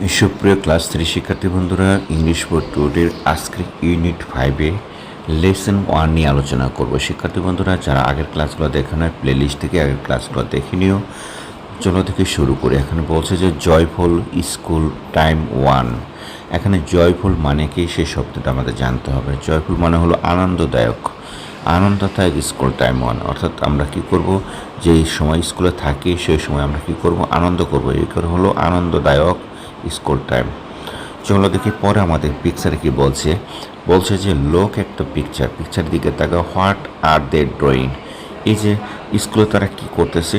সুপ্রিয় class three শিক্ষার্থী বন্ধুরা ইংলিশ বোর্ড টুডের আজকের ইউনিট ফাইভে লেসন ওয়ান নিয়ে আলোচনা করব। শিক্ষার্থী বন্ধুরা, যারা আগের ক্লাসগুলো দেখে নয় প্লে লিস্ট থেকে আগের ক্লাসগুলো দেখে নিও। চলো থেকে শুরু করি। এখানে বলছে যে জয়ফুল স্কুল টাইম ওয়ান এখানে জয়ফুল মানে কি? সেই শব্দটা আমাদের জানতে হবে। জয়ফুল মানে হলো আনন্দদায়ক। আনন্দদায়ক স্কুল টাইম ওয়ান অর্থাৎ আমরা কি করব? যে সময় স্কুলে থাকি, সেই সময় আমরা কি করব? আনন্দ করব। এই করে হলো আনন্দদায়ক স্কুল টাইম। চলো দেখি পরে আমাদের পিকচারে কি বলছে? বলছে যে, লোক একটা পিকচার পিকচার দিকে তাকা হোয়াট আর দে ড্রয়িং এই যে, স্কুলে তারা কি করতেছে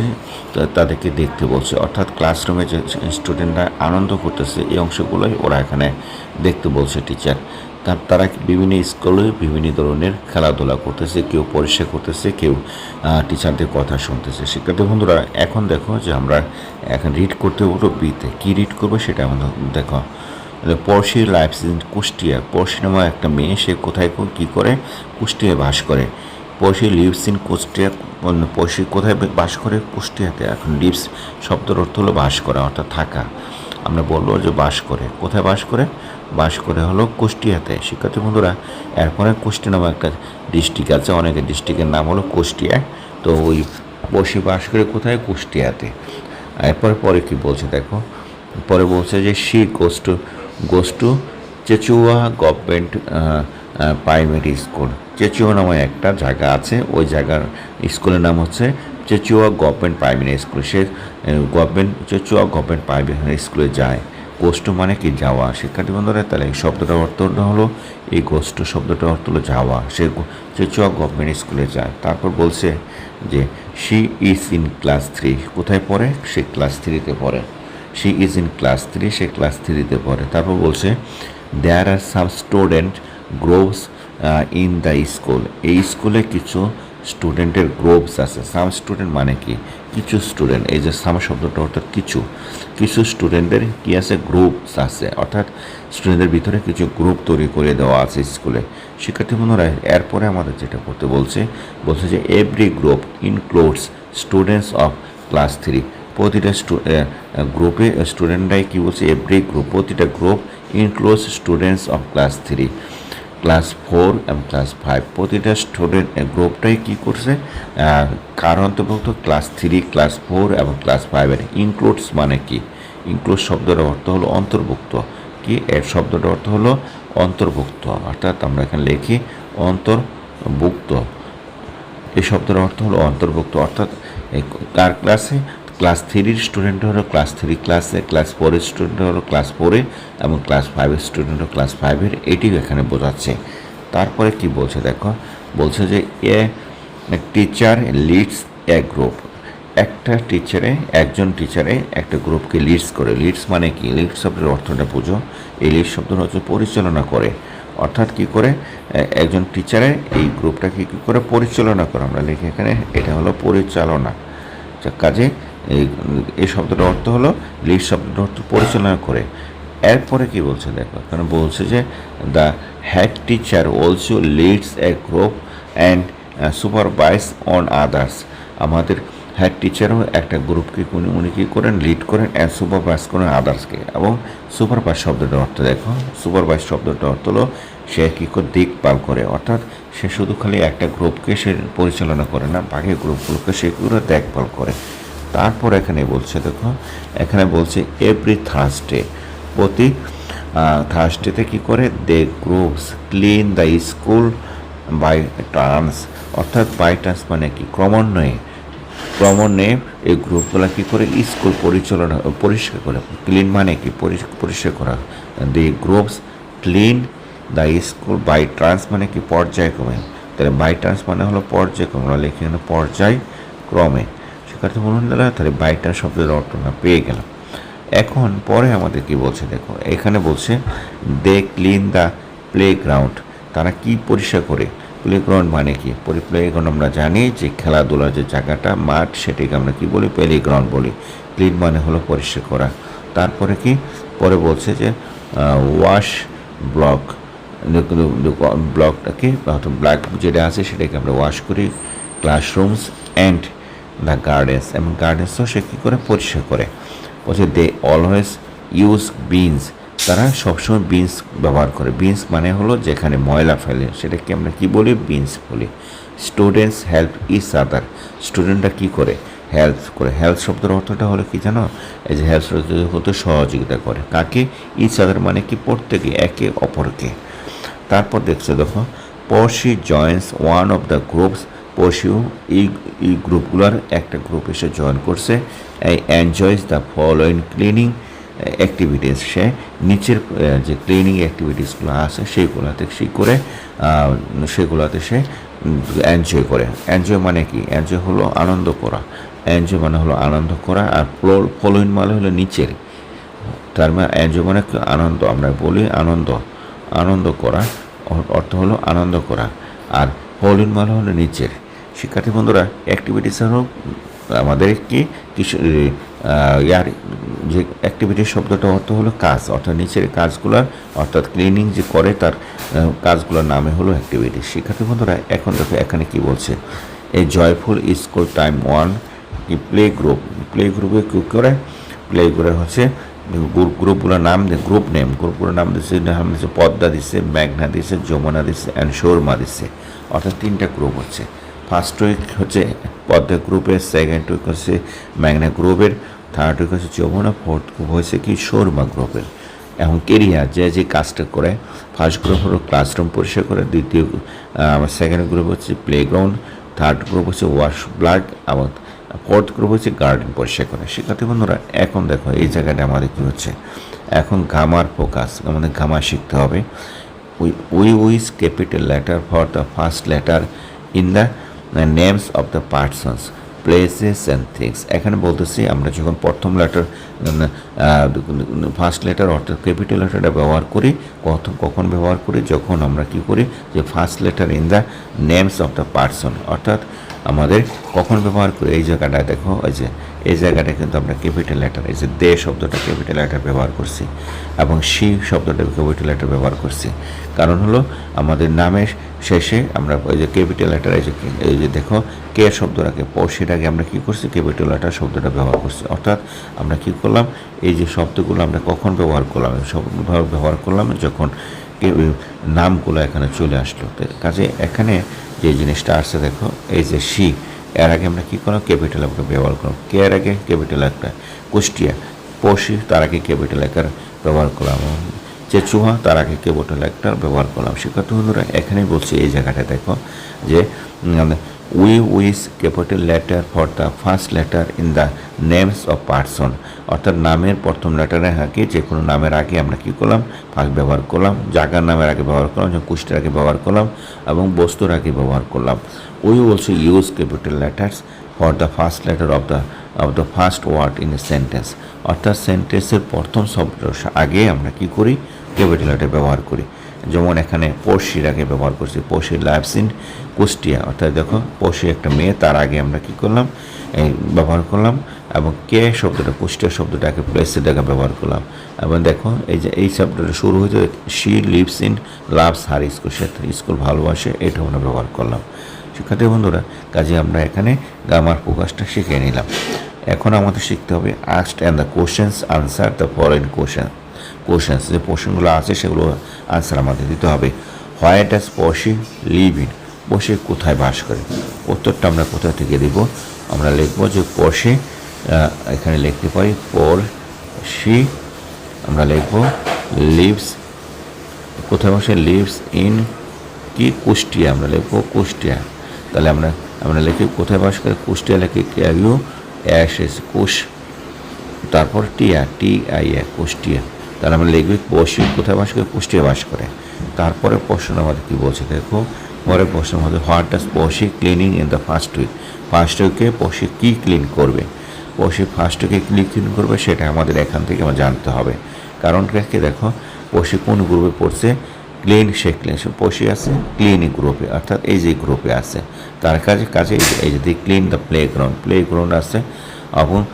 তাদেরকে দেখতে বলছে। অর্থাৎ ক্লাসরুমে যে স্টুডেন্টরা আনন্দ করতেছে, এই অংশগুলোই ওরা এখানে দেখতে বলছে টিচার তার তারা বিভিন্ন স্কুলে বিভিন্ন ধরনের খেলাধুলা করতেছে, কেউ পরিষ্কার করতেছে, কেউ টিচারদের কথা শুনতেছে। শিক্ষার্থী বন্ধুরা, এখন দেখো যে আমরা এখন রিড করতে বলব বিতে কী রিড করব সেটা আমাদের দেখো। পড়শি লাইফ কুষ্টিয়া। পড়শি নামে একটা মেয়ে, সে কোথায় কী করে? কুষ্টিয়ায় বাস করে। পড়শি লিভস ইন কুষ্টিয়া পড়শি কোথায় বাস করে? কুষ্টিয়াতে। এখন লিভস শব্দের অর্থ হলো বাস করা, অর্থাৎ থাকা। আমরা বলব যে বাস করে। কোথায় বাস করে? বাস করে হলো কুষ্টিয়াতে। শিক্ষার্থী বন্ধুরা, এরপরে কুষ্টি নামে একটা ডিস্ট্রিক্ট আছে অনেকের ডিস্ট্রিক্টের নাম হলো কুষ্টিয়া। তো ওই বসে বাস করে কোথায়? কুষ্টিয়াতে। এরপরে পরে কি বলছে দেখো? পরে বলছে যে she goes to Chechua government primary school Chechua নামে একটা জায়গা আছে, ওই জায়গার স্কুলের নাম হচ্ছে চেচুয়া গভর্নমেন্ট প্রাইমারি স্কুল সে গভর্নমেন্ট চেচুয়া গভর্নমেন্ট প্রাইমারি স্কুলে যায়। গোষ্ঠ মানে কি যাওয়া? শিক্ষার্থী বন্ধুরা, তাহলে এই শব্দটার অর্থ হলো এই গোষ্ঠ শব্দটার অর্থ হলো যাওয়া। সে চেচুয়া গভর্নমেন্ট স্কুলে যায়। তারপর বলছে যে she is in class three কোথায় পড়ে? সে ক্লাস থ্রিতে পড়ে। She is in class three say class থ্রিতে পড়ে। তারপর বলছে there are some student groves in the school এই স্কুলে কিছু স্টুডেন্টের গ্রোভস আছে। সাম স্টুডেন্ট মানে কি? কিছু স্টুডেন্ট এই যে সাম শব্দটা অর্থাৎ কিছু কিছু স্টুডেন্টদের কি আছে? গ্রুপস আছে। অর্থাৎ স্টুডেন্টদের ভিতরে কিছু গ্রুপ তৈরি করে দেওয়া আছে স্কুলে শিক্ষার্থী বন্ধুরা, এরপরে আমাদের যেটা করতে বলছে বলছে যে every group includes students of class three প্রতিটা গ্রুপে স্টুডেন্টরাই কী বলছে? এভরি গ্রুপ প্রতিটা group includes students of class three class four এবং ক্লাস ফাইভ। প্রতিটা স্টুডেন্ট গ্রুপটাই কী করছে? কার অন্তর্ভুক্ত ক্লাস থ্রি, ক্লাস ফোর এবং ক্লাস ফাইভের ইনক্লুডস মানে কি? ইনক্লুড শব্দের অর্থ হলো অন্তর্ভুক্ত। কি? এর শব্দটার অর্থ হলো অন্তর্ভুক্ত। অর্থাৎ আমরা এখানে লিখি অন্তর্ভুক্ত। এই শব্দের অর্থ হলো অন্তর্ভুক্ত। অর্থাৎ কার ক্লাসে? ক্লাস থ্রির স্টুডেন্ট হলো ক্লাস থ্রি ক্লাসে ক্লাস ফোরের স্টুডেন্ট হলো ক্লাস ফোরে এবং ক্লাস ফাইভের স্টুডেন্ট হলো ক্লাস ফাইভের এটিও এখানে বোঝাচ্ছে। তারপরে কি বলছে দেখো? বলছে যে a teacher leads a group একটা টিচারে একজন টিচারে একটা গ্রুপকে লিডস করে। লিডস মানে কি? লিডস শব্দের অর্থটা বুঝো। এই লিডস শব্দটা হচ্ছে পরিচালনা করে। অর্থাৎ কি করে? একজন টিচারে এই গ্রুপটাকে কী করে পরিচালনা করে? আমরা লিখি এখানে, এটা হলো পরিচালনা। কাজে এই এই শব্দটার অর্থ হলো লিড শব্দটার অর্থ পরিচালনা করে। এরপরে কি বলছে দেখো কারণ বলছে যে the head teacher also leads a group and supervise on others আমাদের হেড টিচারও একটা গ্রুপকে উনি উনি কী করেন? লিড করেন অ্যান্ড সুপারভাইজ করেন আদার্সকে এবং সুপারভাইজ শব্দটার অর্থ দেখো সুপারভাইজ শব্দটার অর্থ হলো সে কী করে দেখভাল করে। অর্থাৎ সে শুধু খালি একটা গ্রুপকে সে পরিচালনা করে না, বাকি গ্রুপগুলোকে সে দেখভাল করে। তারপর এখানে বলছে, দেখো, এখানে বলছে এভরি থার্সডে প্রতি থার্সডেতে কী করে? They groups clean the school by turns অর্থাৎ বাই টার্নস মানে কি? ক্রমান্বয়ে। ক্রমান্বয়ে এই গ্রুপগুলো কী করে? স্কুল পরিচালনা, পরিষ্কার করে। ক্লিন মানে কি? পরিষ্কার করা। The groups clean the school by turns মানে কি? পর্যায়ক্রমে। তাহলে বাই ট্রান্স মানে হলো পর্যায়ক্রমে। লিখি এখানে পর্যায়ক্রমে। শিক্ষার্থী বলুন দাদা তাহলে বাই ট্রান্স শব্দের অর্থ আমরা পেয়ে গেলাম। এখন পরে আমাদের কি বলছে, দেখো, এখানে বলছে they clean the play ground তারা কি পরিষ্কার করে? প্লে গ্রাউন্ড মানে কি? প্লে গ্রাউন্ড আমরা জানি যে খেলাধুলার যে জায়গাটা, মাঠ, সেটাকে আমরা কি বলি? প্লে গ্রাউন্ড বলি। ক্লিন মানে হলো পরিষ্কার করা। তারপরে কি? পরে বলছে যে ওয়াশ ব্লক ব্লকটাকে অর্থাৎ ব্ল্যাক যেটা আছে, সেটাকে আমরা ওয়াশ করি। ক্লাসরুমস অ্যান্ড দ্য গার্ডেন্স এবং গার্ডেন্সও সে কী করে? পরিষ্কার করে। বলছে দে অলওয়েজ ইউজ বিনস তারা সবসময় বিনস ব্যবহার করে। বিনস মানে হলো যেখানে ময়লা ফেলে। সেটাকে আমরা কি বলি? বিনস বলি। স্টুডেন্টস হেল্প ইচ আদার স্টুডেন্টরা কী করে? হেল্প করে। হেল্প শব্দের অর্থটা হলো কি জানো? এই যে হেল্প শব্দ হতো, সহযোগিতা করে। কাকে? ইচ আদার মানে কি? প্রত্যেকে, একে অপরকে। তারপর দেখছ, দেখো Porshi joins one of the groups পড়শিও এই এই গ্রুপগুলোর একটা গ্রুপ এসে জয়েন করছে। এই enjoys the following cleaning activities সে নিচের যে ক্লিনিং অ্যাক্টিভিটিসগুলো আছে সেইগুলোতে সে করে সেগুলোতে সে এনজয় করে। এনজয় মানে কি? এনজয় হলো আনন্দ করা। এনজয় মানে হলো আনন্দ করা আর ফলোইন মানে হলো নিচের। তার মানে এনজয় মানে আনন্দ। আমরা বলি আনন্দ। আনন্দ করা অর্থ হলো আনন্দ করা। আর ফলোইন মানে হলো নিচের। শিক্ষার্থী বন্ধুরা অ্যাক্টিভিটিস হলো আমাদের কি ইয়ার, যে অ্যাক্টিভিটির শব্দটা অর্থ হলো কাজ, অর্থাৎ নিচের কাজগুলোর অর্থাৎ ক্লিনিং যে করে তার কাজগুলোর নামে হলো অ্যাক্টিভিটি শিক্ষার্থী বন্ধুরা, এখন দেখো এখানে কি বলছে। এই জয়ফুল স্কুল টাইম ওয়ান কি প্লে গ্রুপ প্লে গ্রুপে কী করে? প্লে গ্রুপে হচ্ছে গ্রুপ গ্রুপগুলোর নাম দিয়ে গ্রুপ নেম গ্রুপগুলোর নাম দিচ্ছে নাম দিচ্ছে পদ্মা দিচ্ছে মেঘনা দিচ্ছে যমুনা দিচ্ছে অ্যান্ড শর্মা দিচ্ছে অর্থাৎ তিনটা গ্রুপ হচ্ছে। ফার্স্ট উইক হচ্ছে পদ্মা গ্রুপের সেকেন্ড উইক হচ্ছে মেঘনা গ্রুপের থার্ড উইক হচ্ছে যমুনা ফোর্থ গ্রুপ হচ্ছে কি শর্মা গ্রুপের। এখন কেরিয়ার যে যে কাজটা করে ফার্স্ট গ্রুপ হলো ক্লাসরুম পরিষ্কার করে, দ্বিতীয় আমার সেকেন্ড গ্রুপ হচ্ছে প্লেগ্রাউন্ড থার্ড গ্রুপ হচ্ছে ওয়াশ ব্লাড এবং ফোর্থ গ্রুপ হচ্ছে গার্ডেন পরিষ্কার করে। শিক্ষার্থী বন্ধুরা, এখন দেখো এই জায়গাটা আমাদের কী হচ্ছে। এখন গামার ফোকাস আমাদের গামা শিখতে হবে। We we use capital letter for the first letter in the names of the persons places and things এখানে বলতেছি, আমরা যখন প্রথম লেটার ফার্স্ট লেটার অর্থাৎ ক্যাপিটাল লেটারটা ব্যবহার করি কখন কখন ব্যবহার করি, যখন আমরা কি করি, যে first letter in the names of the person অর্থাৎ আমাদের কখন ব্যবহার করি, এই জায়গাটা দেখো, ওই যে এই জায়গাটা কিন্তু আমরা ক্যাপিটাল লেটার এই যে দে শব্দটা ক্যাপিটাল লেটার ব্যবহার করছি এবং সি শব্দটা ক্যাপিটাল লেটার ব্যবহার করছি। কারণ হলো আমাদের নামের শেষে আমরা ওই যে ক্যাপিটাল লেটার এই যে এই যে দেখো, কে শব্দটাকে আগে আমরা কী করছি? ক্যাপিটাল লেটার শব্দটা ব্যবহার করছি। অর্থাৎ আমরা কী করলাম? এই যে শব্দগুলো আমরা কখন ব্যবহার করলাম? শব্দভাবে ব্যবহার করলাম যখন নামগুলো এখানে চলে আসলো। কাজে এখানে যে জিনিসটা আসছে দেখো, এই যে সি এর আগে আমরা কী করলাম ক্যাপিটাল একটা ব্যবহার করলাম কে এর আগে ক্যাপিটাল একটা কুষ্টিয়া। পশি তার আগে ক্যাপিটাল একটা ব্যবহার করলাম। চেচুয়া তার আগে ক্যাপিটাল একটা ব্যবহার করলাম। শিক্ষার্থী বন্ধুরা এখানেই বলছি এই জায়গাটা দেখো যে we use capital letter for the first letter in the names of person অর্থাৎ নামের প্রথম লেটারে আগে যে কোনো নামের আগে আমরা কী করলাম? ফার্স্ট ব্যবহার করলাম, জায়গার নামের আগে ব্যবহার করলাম, যেমন কুষ্টের আগে ব্যবহার করলাম এবং বস্তুর আগে ব্যবহার করলাম। We also use capital letters for the first letter of the of the first word in a sentence অর্থাৎ সেন্টেন্সের প্রথম শব্দ আগে আমরা কি করি? ক্যাপিটাল লেটার ব্যবহার করি। যেমন এখানে পড়শির আগে ব্যবহার করছি পড়শির লাইভস ইন কুষ্টিয়া। অর্থাৎ দেখো পড়শি একটা মেয়ে, তার আগে আমরা কি করলাম, এই ব্যবহার করলাম, এবং কে শব্দটা, কুষ্টিয়া শব্দটাকে জায়গায় ব্যবহার করলাম। এবং দেখো, এই যে, এই শব্দটা শুরু হয়েছে she lives in loves her school say school ভালোবাসে এটা আমরা ব্যবহার করলাম। শিক্ষার্থী বন্ধুরা, কাজে আমরা এখানে গামার প্রকাশটা শিখে নিলাম। এখন আমাদের শিখতে হবে asked and the questions answer the foreign question questions যে প্রশ্নগুলো আছে, সেগুলো আনসার আমাদের দিতে হবে। Why does Poshi live in বসে কোথায় বাস করে? উত্তরটা আমরা কোথা থেকে দিব? আমরা লিখব যে পশে এখানে লিখতে পারি পর সি আমরা লিখব লিভস কোথায় বসে লিভস ইন কি? কুষ্টিয়া, আমরা লিখব কুষ্টিয়া। তাহলে আমরা আমরা লিখি কোথায় বাস করে? কুষ্টিয়া লিখি ইউ অ্যাশ এস কুশ, তারপর টিয়া টি আই এ কুষ্টিয়া। তাহলে আমরা লিখবি পশু কোথায় বাস করে? কুষ্টিয়া বাস করে। তারপরে প্রশ্ন আমাদের কী বলছে দেখো? পরে প্রশ্ন আমাদের what does Poshi cleaning in the first week first উইকে পশি কী ক্লিন করবে? পশি ফার্স্ট উইকে কী ক্লিন করবে সেটা আমাদের এখান থেকে আমার জানতে হবে। কারণ কি দেখো? পশি কোন গ্রুপে পড়ছে? ক্লিন সে ক্লিন সে পশি আছে ক্লিনিক গ্রুপে অর্থাৎ এই যে গ্রুপে আছে। তার কাছে কাজে এই যে- এই যে clean the play ground play ground আছে। এবং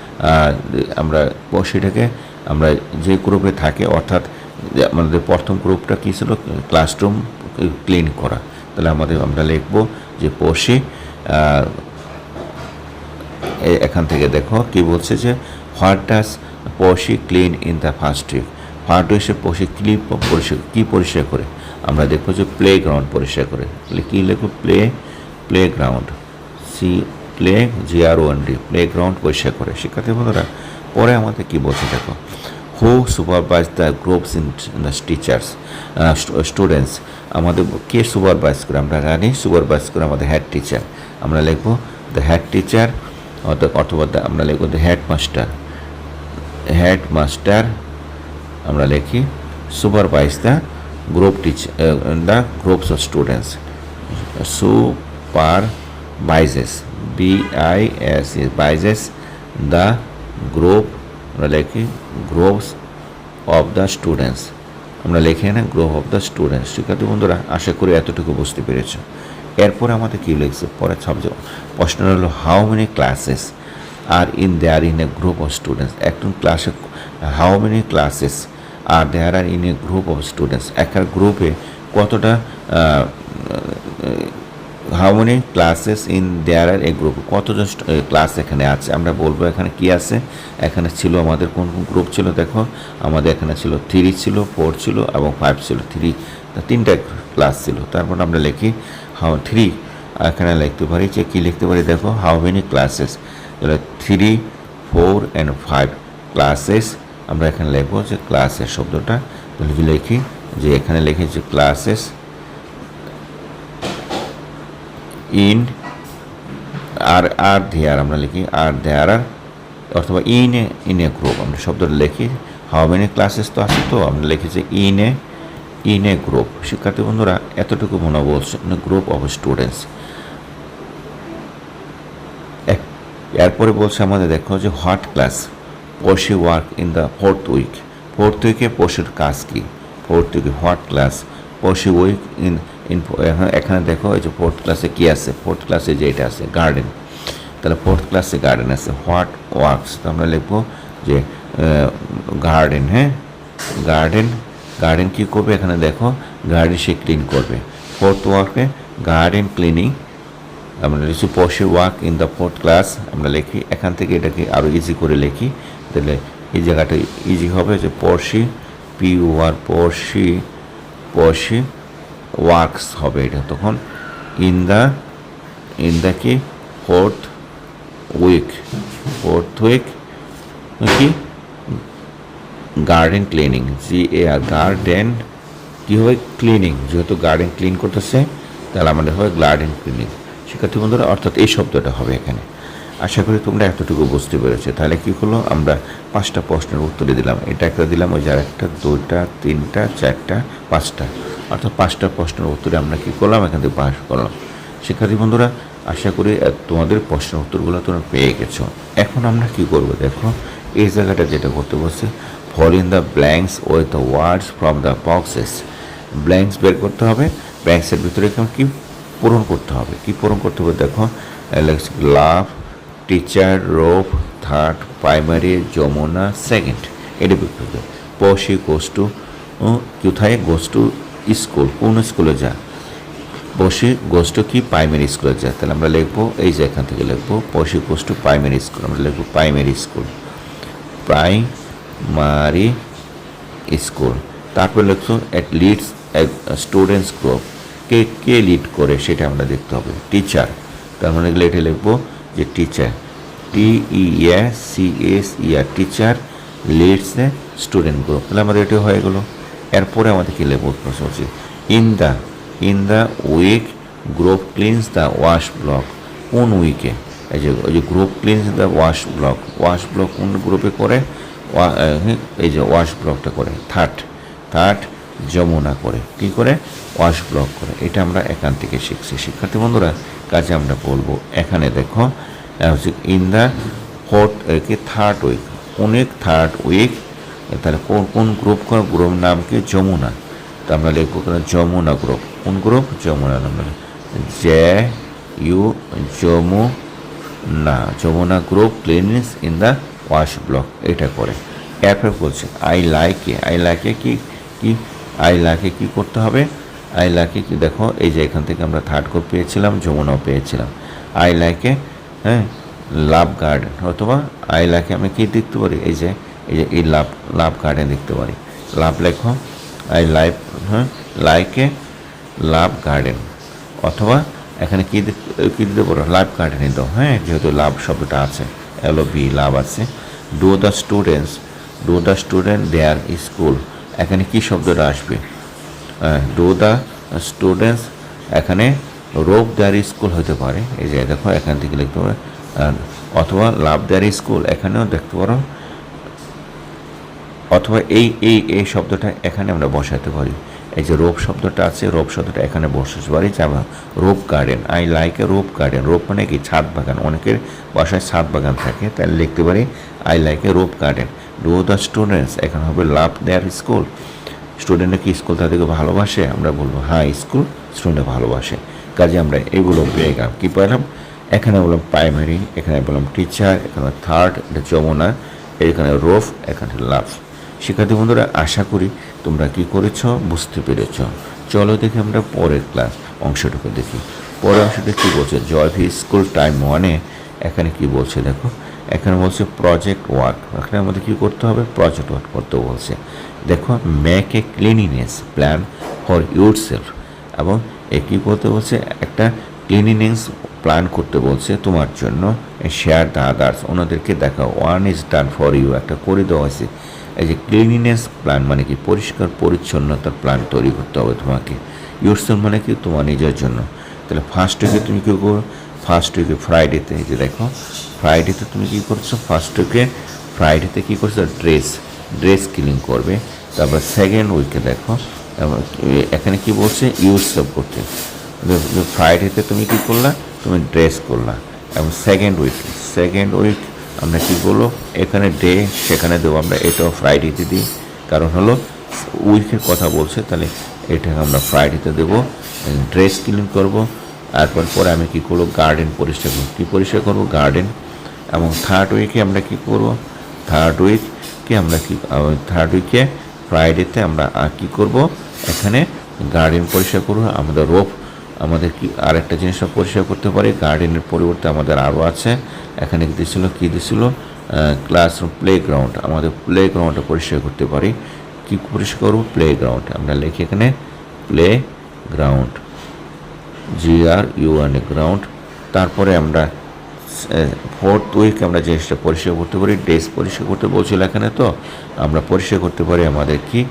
আমরা পশিটাকে আমরা যে গ্রুপে থাকে, অর্থাৎ আমাদের প্রথম গ্রুপটা কী ছিল? ক্লাসরুম ক্লিন করা। তাহলে আমাদের আমরা লিখব যে পশি এখান থেকে দেখো কি বলছে যে, what does Poshi clean in the first week first উইকে পশি ক্লিন পরিষ্কার, কী পরিষ্কার করে? আমরা দেখব যে প্লে গ্রাউন্ড পরিষ্কার করে। কী লিখব? Play play ground C, play GR one D play ground পরিষ্কার করে। শিক্ষার্থী বন্ধুরা পরে আমাদের কী বলছে দেখো who supervise the groups in the teachers students আমাদের কে সুপারভাইজ করে? আমরা জানি সুপারভাইজ করে আমাদের হেড টিচার আমরা লিখব দ্য হেড টিচার অথবা আমরা লিখব the head master head master আমরা লিখি supervise the group teacher the groups of students supervises B I S vises the group আমরা লিখি গ্রুপস অফ দ্য স্টুডেন্টস আমরা লিখি না গ্রুপ অফ দ্য স্টুডেন্টস শিক্ষার্থী বন্ধুরা, আশা করি এতটুকু বুঝতে পেরেছ। এরপরে আমাদের কী লিখছে? পরে সাবজেক্ট প্রশ্ন হলো how many classes are in there in a group of students একজন ক্লাসে how many classes are there are in a group of students একটা গ্রুপে কতটা how many classes in there are a group কতজন class এখানে আছে? আমরা বলব এখানে কি আছে? এখানে ছিল আমাদের কোন কোন গ্রুপ ছিল? দেখো, আমাদের এখানে ছিল থ্রি ছিল ফোর ছিল এবং ফাইভ ছিল। থ্রি তিনটা ক্লাস ছিল। তারপর আমরা লিখি হাউ থ্রি এখানে লিখতে পারি যে কী লিখতে পারি? দেখো হাউ মেনি ক্লাসেস তাহলে three four and five classes আমরা এখানে লিখব যে ক্লাসের শব্দটা। তাহলে লিখি যে এখানে লিখেছি ক্লাসেস ইন, আর আর দেয়ার আমরা লিখি, আর দেয়ার আর অথবা in a in a group, আমরা শব্দটা লিখি। হাউ মেনি ক্লাসেস তো আছে তো? আমরা লিখেছি in a in a group. শিক্ষার্থী বন্ধুরা, এতটুকু মনে বলছে গ্রুপ অফ স্টুডেন্টস। এরপরে বলছে আমাদের, দেখো যে what class? Poshi work in the fourth week. Fourth উইকে পশুর কাজ কি? ফোর্থ উইকে what class? Poshi week in in এখানে দেখো এই যে ফোর্থ ক্লাসে কি আছে? ফোর্থ ক্লাসে যেটা আছে গার্ডেন তাহলে ফোর্থ ক্লাসে গার্ডেন আছে। হোয়াট ওয়ার্কস তো আমরা লিখব যে গার্ডেন হ্যাঁ? গার্ডেন গার্ডেন কী করবে? এখানে দেখো গার্ডেন সে ক্লিন করবে। ফোর্থ ওয়ার্কে গার্ডেন ক্লিনিং আমরা লিখছি Poshi work in the fourth class আমরা লিখি, এখান থেকে এটাকে আরও ইজি করে লিখি। তাহলে এই জায়গাটা ইজি হবে যে পড়শি পি ওয়ার পড়শি পড়শি ওয়ার্কস হবে এটা তখন। ইন দ্য ইন দ্য কি? ফোর্থ উইক ফোর্থ উইক কি? Garden cleaning G A R garden কী হবে? ক্লিনিং যেহেতু গার্ডেন ক্লিন করতেছে, তাহলে আমাদের হবে গার্ডেন ক্লিনিং শিক্ষার্থী বন্ধুরা, অর্থাৎ এই শব্দটা হবে এখানে। আশা করি তোমরা এতটুকু বুঝতে পেরেছ। তাহলে কী হলো? আমরা পাঁচটা প্রশ্নের উত্তরে দিলাম। এটা একটা দিলাম, ওই যে একটা দুইটা, তিনটা, চারটা, পাঁচটা। অর্থাৎ পাঁচটা প্রশ্নের উত্তরে আমরা কী করলাম? এখান থেকে পাস করলাম। শিক্ষার্থী বন্ধুরা, আশা করি তোমাদের প্রশ্নের উত্তরগুলো তোমরা পেয়ে গেছো। এখন আমরা কি করব দেখো? এই জায়গাটা যেটা করতে বলছে fill in the blanks with the words from the boxes blanks বের করতে হবে। ব্ল্যাঙ্কসের ভিতরে কেমন কি পূরণ করতে হবে? কি পূরণ করতে হবে দেখো? Love teacher rope third primary Jamuna second এটা বিক্রি পশি টু কোথায় টু স্কুল, কোন স্কুলে যা। পশি গোষ্ঠ কি প্রাইমারি স্কুলে যা। তাহলে আমরা লিখব, এই যে এখান থেকে লিখব গোস টু প্রাইমারি স্কুল আমরা লিখব প্রাইমারি স্কুল প্রাইমারি স্কুল তারপর লিখছো অ্যাট লিডস স্টুডেন্টস গ্রুপ কে কে লিড করে সেটা আমরা দেখতে হবে। টিচার তার মানে এগুলো এটা লিখব যে teacher T E C S year teacher leads a student group তাহলে আমাদের এটা হয়ে গেলো। এরপরে আমাদের কী লিখব প্রশ্ন হচ্ছে in the in the week group cleans the wash block কোন উইকে এই যে ওই যে group cleans the wash block wash block কোন গ্রুপে করে? হ্যাঁ, এই যে ওয়াশ ব্লকটা করে থার্ড থার্ড যমুনা করে কি করে? ওয়াশ ব্লক করে এটা আমরা এখান থেকে শিখছি। শিক্ষার্থী বন্ধুরা কাজে আমরা বলব এখানে দেখো হচ্ছে ইন দ্য ফোর্থ কি থার্ড উইক অনেক থার্ড উইক তাহলে কোন কোন গ্রুপ কোন গ্রুপ নাম কি? যমুনা। তো আমরা লিখব কেন যমুনা গ্রুপ কোন group Jamuna number J, U Jamuna Jamuna group cleans in the wash block এটা করে। এরপর বলছে আই লাইক আই লাইক কি? কি? আই লাইকে কি করতে হবে? আই লাইকে কি? দেখো, এই যে এখান থেকে আমরা থার্ড গ্রুপ পেয়েছিলাম, যমুনাও পেয়েছিলাম। আই লাইকে হ্যাঁ লাভ গার্ডেন অথবা আই লাইকে আমি কি দেখতে পারি? এই যে এই যে, এই লাভ লাভ গার্ডেন দেখতে পারি। লাভ লেখো আই লাইভ হ্যাঁ লাইকে লাভ গার্ডেন অথবা এখানে কী কী দিতে পারো? লাভ গার্ডেনই দাও হ্যাঁ যেহেতু লাভ শব্দটা আছে এল বি লাভ আছে। Do the students do the student their school এখানে কি শব্দটা আসবে? ডু দ্য স্টুডেন্টস এখানে রোপ দেয়ার স্কুল হতে পারে। এই যে, দেখো, এখান থেকে লিখতে পারে। অথবা লাভ দেয়ার স্কুল এখানেও দেখতে পারো। অথবা এই এই এই শব্দটা এখানে আমরা বসাতে পারি। এই যে রোপ শব্দটা আছে, রোপ শব্দটা এখানে বসাতে পারি যেমন roof garden, I like a roof garden. Roof মানে কি? ছাদ বাগান। অনেকের বাসায় ছাদ বাগান থাকে তাই লিখতে পারি, I like a roof garden. Do the students এখানে হবে লাভ দেয়ার স্কুল। স্টুডেন্টরা কি স্কুল তাদেরকে ভালোবাসে? আমরা বলব হ্যাঁ স্কুল স্টুডেন্টরা ভালোবাসে। কাজে আমরা এগুলো পেয়ে গেলাম। কী পেলাম? এখানে বললাম প্রাইমারি এখানে বললাম টিচার এখানে থার্ড এটা যমুনা, এখানে রোফ এখানে লাভ। শিক্ষার্থী বন্ধুরা, আশা করি তোমরা কি করেছ? বুঝতে পেরেছ। চলো দেখি আমরা পরের ক্লাস অংশটুকু দেখি। পরের অংশটা কী বলছে? জয় ভি স্কুল টাইম ওয়ানে এখানে কি বলছে দেখো? এখানে বলছে প্রজেক্ট ওয়ার্ক এখানে আমাদের কী করতে হবে? প্রজেক্ট ওয়ার্ক করতে বলছে। দেখো make a cleanliness plan for yourself এবং এ কী করতে বলছে? একটা ক্লিনিনেস প্ল্যান করতে বলছে তোমার জন্য। শেয়ার দ্য আদার্স ওনাদেরকে দেখাও। One is done for you একটা করে দেওয়া হয়েছে। এই যে ক্লিনিনেস প্ল্যান মানে কি? পরিষ্কার, পরিচ্ছন্নতার প্ল্যান তৈরি করতে হবে তোমাকে। ইউরসেল মানে কি? তোমার নিজের জন্য। তাহলে ফার্স্ট উইকে তুমি কী করো ফার্স্ট উইকে ফ্রাইডেতে এই যে দেখো ফ্রাইডেতে তুমি কী করছ? ফার্স্ট উইকে ফ্রাইডেতে কী করছ? ড্রেস ড্রেস ক্লিন করবে। তারপর সেকেন্ড উইকে দেখো এবং এখানে কি বলছে? ইউজ সব করতে ফ্রাইডেতে তুমি কী করলা? তুমি ড্রেস করলা। এবং সেকেন্ড উইক সেকেন্ড উইক আমরা কি করব এখানে ডে, সেখানে দেবো। আমরা এটাও ফ্রাইডেতে দিই। কারণ হলো উইকের কথা বলছে, তাহলে এটা আমরা ফ্রাইডেতে দেবো। ড্রেস ক্লিন করব। তারপর পরে আমি কি করব? গার্ডেন পরিষ্কার করব। কী পরিষ্কার করব? গার্ডেন এবং থার্ড উইকে আমরা কি করব? থার্ড উইককে আমরা কি থার্ড উইকে ফ্রাইডেতে আমরা কী করব? এখানে গার্ডেন পরিষ্কার করব। আমাদের রোপ আমাদের কি আর একটা জিনিসটা পরিষ্কার করতে পারি গার্ডেনের পরিবর্তে আমাদের আরও আছে। এখানে কি দিছিল, কী দিছিল? ক্লাসরুম প্লে গ্রাউন্ড আমাদের প্লে গ্রাউন্ডটা পরিষ্কার করতে পারি। কি পরিষ্কার করব? প্লে গ্রাউন্ড আমরা লিখি এখানে playground G R U N A ground তারপরে আমরা ফোর্থ উইক আমরা জিনিসটা পরিষ্কার করতে পারি ডেস্ক পরিষ্কার করতে বলছিল এখানে তো, আমরা পরিষ্কার করতে পারি আমাদের কি,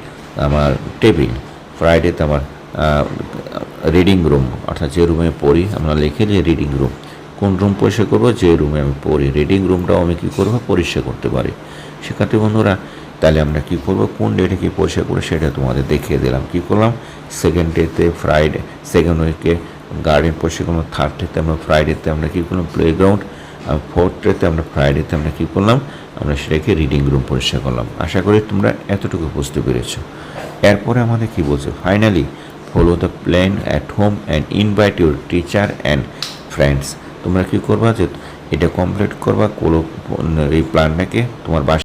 আমার টেবিল ফ্রাইডেতে আমার রিডিং রুম অর্থাৎ যে রুমে পড়ি, আমরা লিখে যে রিডিং রুম কোন রুম পরিষ্কার করব? যে রুমে আমি পড়ি। রিডিং রুমটাও আমি কী করব? পরিষ্কার করতে পারি। শিক্ষার্থী বন্ধুরা, তাহলে আমরা কী করব? কোন ডেটে কী পরিষ্কার করব সেটা তোমাদের দেখিয়ে দিলাম। কী করলাম? সেকেন্ড ডেতে ফ্রাইডে সেকেন্ড উইকে গার্ডেন পরিষ্কার করলাম। থার্ড ডেতে আমরা ফ্রাইডেতে আমরা কী করলাম? প্লেগ্রাউন্ড ফোর্থ ডেতে আমরা ফ্রাইডেতে আমরা কী করলাম? আমরা সেটাকে রিডিং রুম পরিষ্কার করলাম। আশা করি তোমরা এতটুকু বুঝতে পেরেছ। এরপরে আমাদের কী বলছে? Finally follow the plan at home and invite your teacher and friends তোমরা কী করবা যে এটা কমপ্লিট করবা কোনো এই প্ল্যানটাকে তোমার বাসা